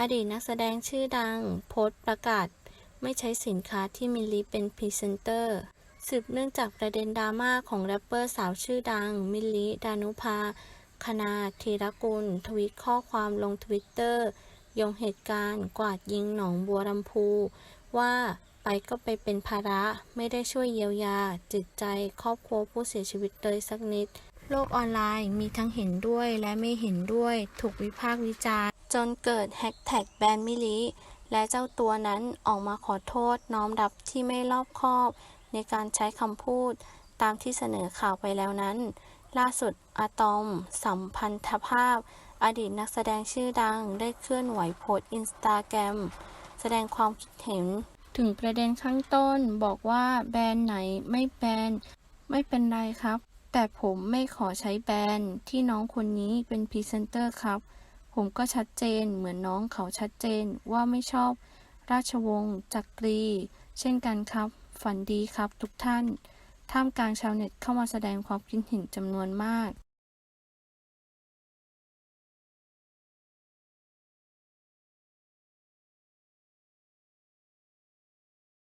อดีตนักแสดงชื่อดัง โพสต์ประกาศ ไม่ใช้สินค้าที่มิลลิเป็นพรีเซนเตอร์ สืบเนื่องจากประเด็นดราม่าของแรปเปอร์สาวชื่อดัง มิลลิดานุภาคณาธีรกุล ทวิตข้อความลงทวิตเตอร์ยงเหตุการณ์กวาดยิงหนองบัวลำพู ว่าไปก็ไปเป็นภาระไม่ได้ช่วยเยียวยา จิตใจครอบครัวผู้เสียชีวิตเลยสักนิด โลกออนไลน์มีทั้งเห็นด้วยและไม่เห็นด้วย ถูกวิพากษ์วิจารณ์ จนเกิดแฮชแท็กแบนมิลิและเจ้าตัวนั้นออกมาขอโทษน้อมรับที่ไม่รอบคอบ ในการใช้คำพูด ตามที่เสนอข่าวไปแล้วนั้น ล่าสุดอะตอม สัมพันธภาพ อดีตนักแสดงชื่อดังได้เคลื่อนไหวโพสต์อินสตาแกรมแสดงความคิดเห็น ถึงประเด็นข้างต้นบอกว่าแบรนด์ไหนไม่แบนไม่เป็นไรครับ แต่ผมไม่ขอใช้แบรนด์ที่น้องคนนี้เป็นพรีเซนเตอร์ครับ ผมก็ชัดเจนเหมือนน้องเขาชัดเจนว่าไม่ชอบ ราชวงศ์จักรี เช่นกันครับ ฝันดีครับทุกท่าน ท่ามกลางชาวเน็ตเข้ามาแสดงความคิดเห็นจำนวนมาก